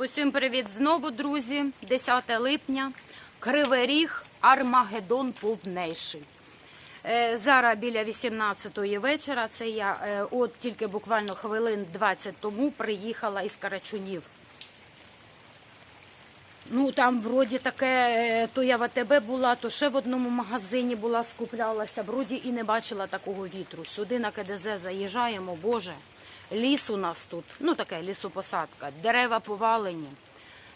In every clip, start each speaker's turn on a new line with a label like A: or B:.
A: Усім привіт знову, друзі. 10 липня. Кривий Ріг, Армагеддон повнейший. Е, Зараз біля 18-ї вечора. Це я е, от тільки буквально хвилин 20 тому приїхала із Карачунів. Ну там вроді таке, е, то я в АТБ була, то ще в одному магазині була, скуплялася. Вроді і не бачила такого вітру. Сюди на КДЗ заїжджаємо, Боже. Ліс у нас тут, ну таке лісопосадка, дерева повалені.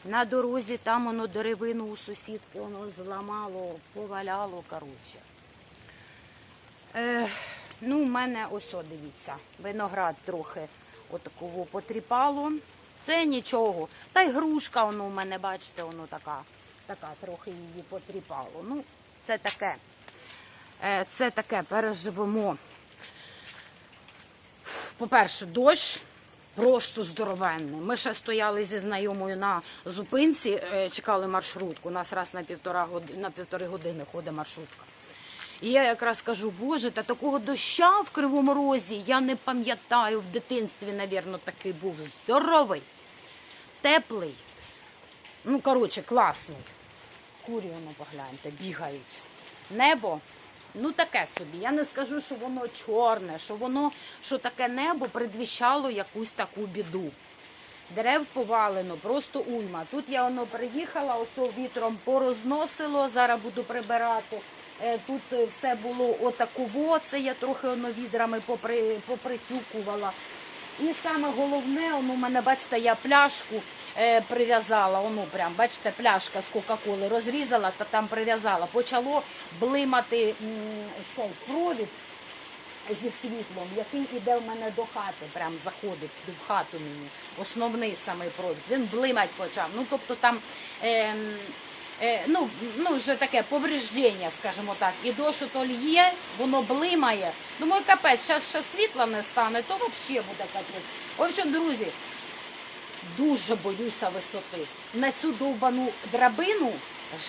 A: На дорозі там воно деревину у сусідки воно зламало, поваляло, коротше. Е, ну, у мене ось, о, дивіться, виноград трохи отакого потріпало. Це нічого. Та й грушка, воно у мене, бачите, воно така, така трохи її потріпало. Ну, це таке. Е, це таке, переживемо. По-перше, дощ просто здоровенний. Ми ще стояли зі знайомою на зупинці, е, чекали маршрутку. У нас раз на півтора години, на півтори години ходить маршрутка. І я якраз кажу, боже, та такого доща в Кривому Розі я не пам'ятаю. В дитинстві, навірно, такий був здоровий, теплий. Ну, коротше, класний. Курі, воно погляньте, бігають. Небо, ну таке собі. Я не скажу, що воно чорне, що воно, що таке небо предвіщало якусь таку біду. Дерев повалено, просто уйма. Тут я воно приїхала, ось вітром порозносило, зараз буду прибирати. Е, Тут все було отаково, це я трохи воно відрами попри, попритюкувала. І саме головне, у мене, бачите, я пляшку е, прив'язала, воно прям, бачите, пляшка з Кока-Коли розрізала та там прив'язала. Почало блимати м, цей провід зі світлом, який іде в мене до хати, прям заходить в хату мені. Основний самий провід. Він блимать почав. Ну, тобто там. Е, ну, ну, вже таке повреждення, скажімо так, і дощ то лє, воно блимає. Думаю, капець, зараз ще світла не стане, то взагалі буде капець. В общем, друзі, дуже боюся висоти. На цю довбану драбину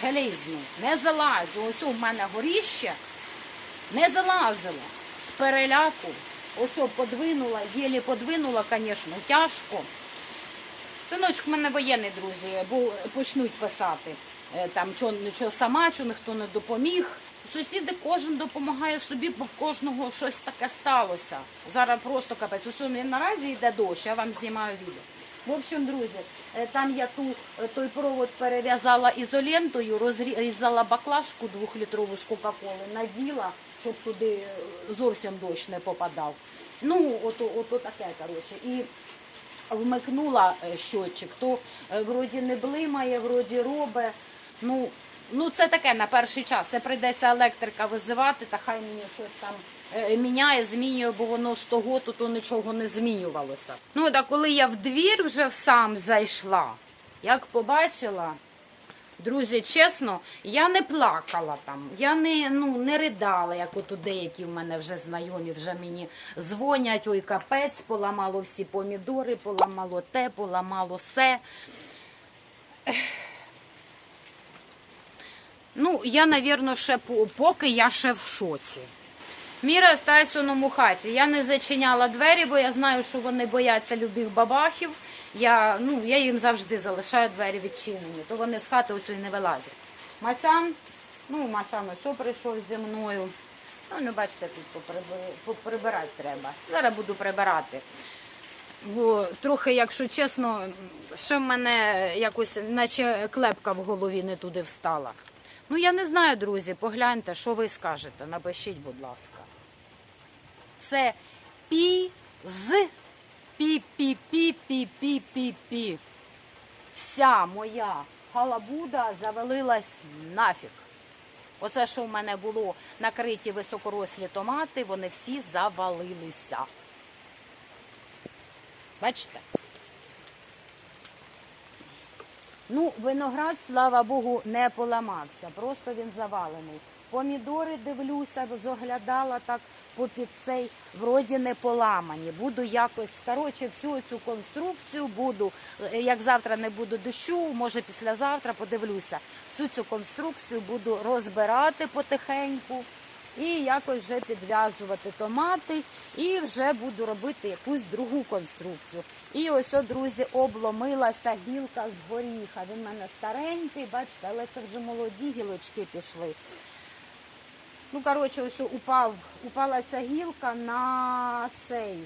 A: железну не залазю. Ось у мене горіще не залазила з переляку. Ось подвинула, єлі подвинула, звісно, тяжко. Синочок в мене воєнний, друзі, бо почнуть писати. Е, Там що, що сама, що ніхто не допоміг. Сусіди кожен допомагає собі, бо в кожного щось таке сталося. Зараз просто капець. Ось він наразі йде дощ, я вам знімаю відео. В общем, друзі, е, там я ту, е, той провод перев'язала ізолентою, розрізала баклажку двохлітрову з Кока-Коли, наділа, щоб туди зовсім дощ не попадав. Ну, ото, ото таке, коротше. І вмикнула щотчик, то вроді не блимає, вроді робить. Ну, ну це таке на перший час. Це прийдеться електрика визивати, та хай мені щось там е, міняє, змінює, бо воно з того то, то нічого не змінювалося. Ну так коли я в двір вже сам зайшла, як побачила. Друзі, чесно, я не плакала там, я не ну не ридала, як от деякі в мене вже знайомі вже мені дзвонять, ой, капець, поламало всі помідори, поламало те, поламало се. Ну, я, навірно, ще поки я ще в шоці. Міра з Тайсоном у хаті. Я не зачиняла двері, бо я знаю, що вони бояться любих бабахів. Я, ну, я їм завжди залишаю двері відчинені, то вони з хати оцю не вилазять. Масан, ну, Масан ось прийшов зі мною. Ну, не бачите, тут поприбирати треба. Зараз буду прибирати. Бо трохи, якщо чесно, ще в мене якось, наче клепка в голові не туди встала. Ну, я не знаю, друзі, погляньте, що ви скажете. Напишіть, будь ласка. Це пі з пі пі пі пі пі пі пі Вся моя халабуда завалилась нафіг. Оце, що в мене було накриті високорослі томати, вони всі завалилися. Бачите? Ну, виноград, слава Богу, не поламався, просто він завалений. Помідори дивлюся, зоглядала так попід цей, вроді не поламані. Буду якось, коротше, всю цю конструкцію буду, е, як завтра не буде дощу, може післязавтра подивлюся. Всю цю конструкцію буду розбирати потихеньку. І якось вже підв'язувати томати, і вже буду робити якусь другу конструкцію. І ось, от, друзі, обломилася гілка з горіха. Він в мене старенький, бачите, але це вже молоді гілочки пішли. Ну, коротше, ось упав, упала ця гілка на цей,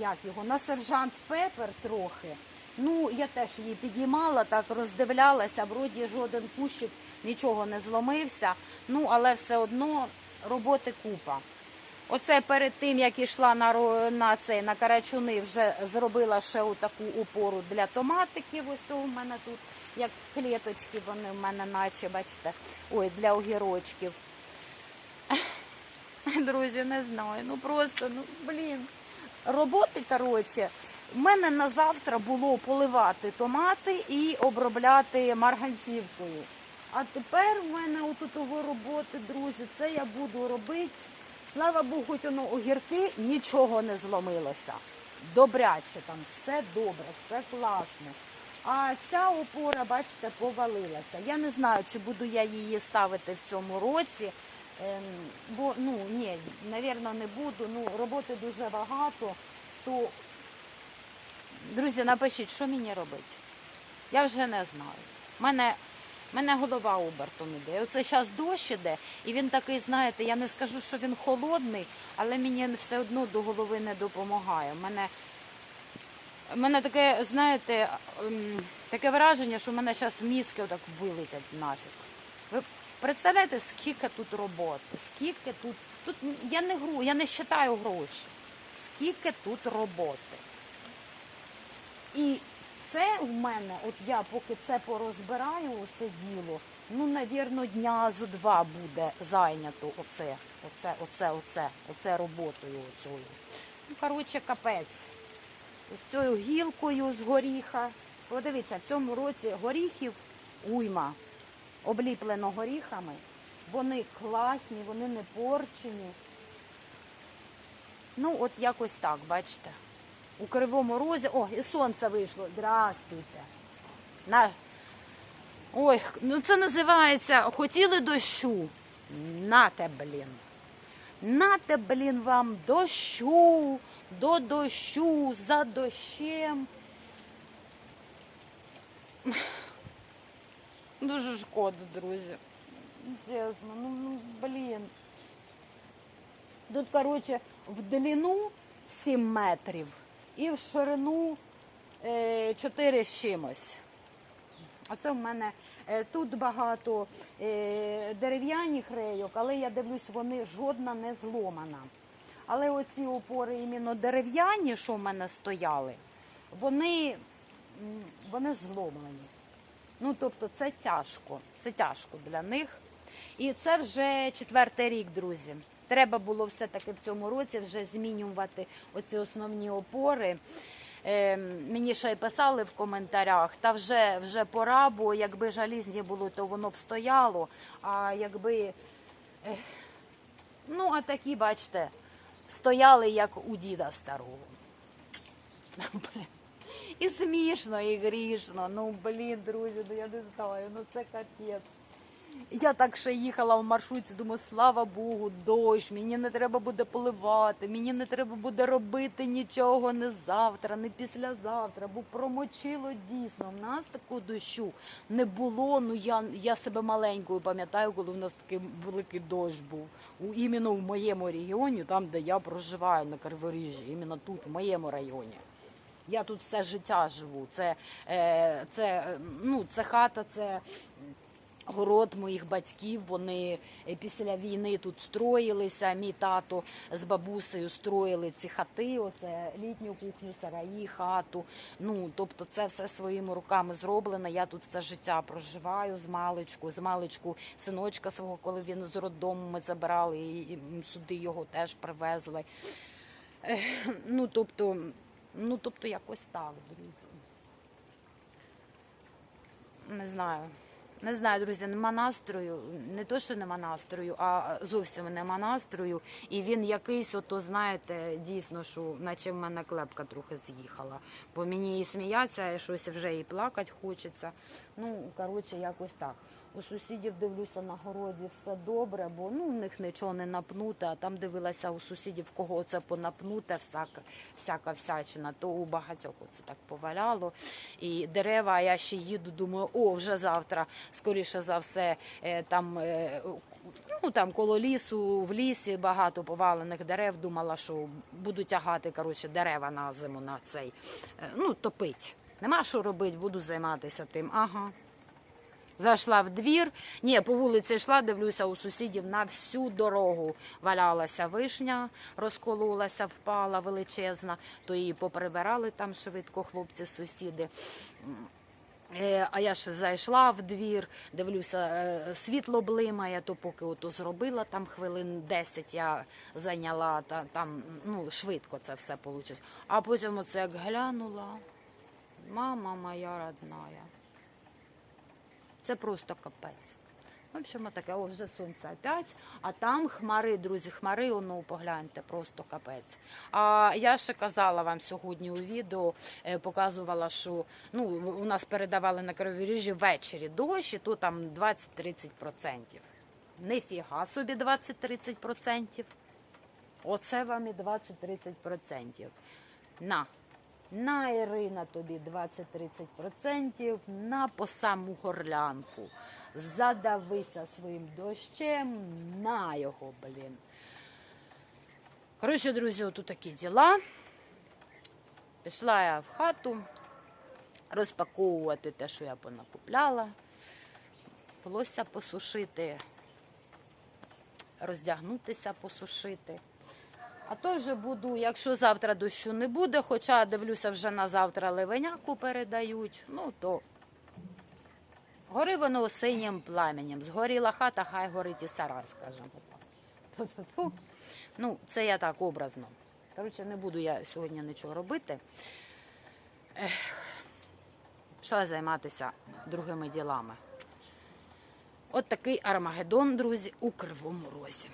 A: як його, на сержант Пепер трохи. Ну, я теж її підіймала, так роздивлялася, вроді жоден кущик нічого не зломився. Ну, але все одно роботи купа. Оце перед тим, як йшла на, на цей на карачуни, вже зробила ще таку опору для томатиків. Ось у мене тут, як клеточки, вони в мене наче, бачите, ой, для огірочків. Друзі, не знаю. Ну просто, ну блін. Роботи, коротше, в мене на завтра було поливати томати і обробляти марганцівкою. А тепер в мене отут того роботи, друзі, це я буду робити. Слава Богу, хоч воно огірки нічого не зломилося. Добряче там, все добре, все класно. А ця опора, бачите, повалилася. Я не знаю, чи буду я її ставити в цьому році. Ем, бо ну ні, навірно, не буду. Ну, роботи дуже багато. То, друзі, напишіть, що мені робити. Я вже не знаю. У мене, мене голова обертом іде. Оце зараз дощ іде, і він такий, знаєте, я не скажу, що він холодний, але мені все одно до голови не допомагає. У мене, у мене таке, знаєте, ем, таке враження, що в мене зараз мізки отак вилетять нафіг. Ви представляєте, скільки тут роботи, скільки тут. Тут я не гру, я не вважаю гроші. Скільки тут роботи. І це в мене, от я поки це порозбираю усе діло, ну, навірно, дня зо два буде зайнято оце, оце, оце, оце, оце роботою оцею. Ну, коротше, капець. Ось цією гілкою з горіха. Подивіться, в цьому році горіхів уйма обліплено горіхами. Вони класні, вони не порчені. Ну, от якось так, бачите. У кривому розі. О, і сонце вийшло. Здрастуйте. На... Ой, ну це називається хотіли дощу. Нате, блін. Нате, блін, вам дощу, до дощу, за дощем. Дуже шкода, друзі. Чесно, ну, ну блін. Тут, коротше, в длину 7 метрів і в ширину е, 4 з чимось. А це в мене е, тут багато е, дерев'яних рейок, але я дивлюсь, вони жодна не зломана. Але оці опори іменно дерев'яні, що в мене стояли, вони, вони зломлені. Ну, тобто це тяжко. Це тяжко для них. І це вже четвертий рік, друзі. Треба було все-таки в цьому році вже змінювати оці основні опори. Е, мені ще й писали в коментарях, та вже, вже пора, бо якби жалізні було, то воно б стояло. А якби, ну, а такі, бачите, стояли як у діда старого. І смішно, і грішно. Ну, блін, друзі, ну я не знаю, ну це капець. Я так ще їхала в маршрутці, думаю, слава Богу, дощ, мені не треба буде поливати, мені не треба буде робити нічого не завтра, не післязавтра, бо промочило дійсно. У нас такого дощу не було. Ну я, я себе маленькою пам'ятаю, коли в нас такий великий дощ був. У, іменно в моєму регіоні, там, де я проживаю на Криворіжжі, іменно тут, в моєму районі. Я тут все життя живу. Це, е, це, е, ну, це хата, це город моїх батьків. Вони е, після війни тут строїлися. Мій тато з бабусею строїли ці хати. Оце літню кухню, сараї, хату. Ну, тобто, це все своїми руками зроблено. Я тут все життя проживаю з маличку, з маличку синочка свого, коли він з роддому ми забирали і сюди його теж привезли. Ну, тобто, ну, тобто якось так, друзі. Не знаю. Не знаю, друзі, нема настрою. Не то, що нема настрою, а зовсім нема настрою. І він якийсь, ото знаєте, дійсно, що наче в мене клепка трохи з'їхала. Бо мені і сміятися, і щось вже і плакати хочеться. Ну, коротше, якось так. У сусідів дивлюся на городі все добре, бо ну, у них нічого не напнуте, а там дивилася у сусідів, кого це понапнуте, всяка, всяка всячина, то у багатьох це так поваляло. І дерева, а я ще їду, думаю, о, вже завтра, скоріше за все, е, там, е, ну, там коло лісу, в лісі багато повалених дерев. Думала, що буду тягати коротше, дерева на зиму на цей, е, ну, топить. Нема що робити, буду займатися тим. Ага. Зайшла в двір. Ні, по вулиці йшла, дивлюся у сусідів на всю дорогу валялася вишня, розкололася, впала величезна, то її поприбирали там швидко хлопці, сусіди. Е, А я ще зайшла в двір, дивлюся, е, світло блимає, то поки ото зробила там хвилин 10 я зайняла, та, там ну, швидко це все вийшло. А потім оце як глянула, мама моя родная. Це просто капець. В общем, таке, о, вже сонце опять, а там хмари, друзі, хмари, ну погляньте, просто капець. А я ще казала вам сьогодні у відео, е, показувала, що ну, у нас передавали на кровіріжжі ввечері дощ, і то там 20-30%. Нифіга собі 20-30%. Оце вам і 20-30%. На. На Ірина тобі 20-30%, на по саму горлянку. Задавися своїм дощем, на його, блін. Коротше, друзі, отут такі діла. Пішла я в хату розпаковувати те, що я понакупляла, волосся посушити, роздягнутися, посушити. А то вже буду, якщо завтра дощу не буде, хоча дивлюся, вже на завтра ливеняку передають, ну то гори воно синім пламенем. Згоріла хата, хай горить і сарай, скажімо так. Ну, це я так образно. Коротше, не буду я сьогодні нічого робити. Пішла займатися другими ділами. От такий Армагеддон, друзі, у Кривому Розі.